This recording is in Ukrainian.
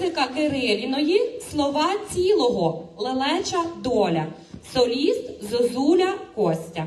Класика Кириліної слова цілого лелеча доля, соліст Зозуля Костя.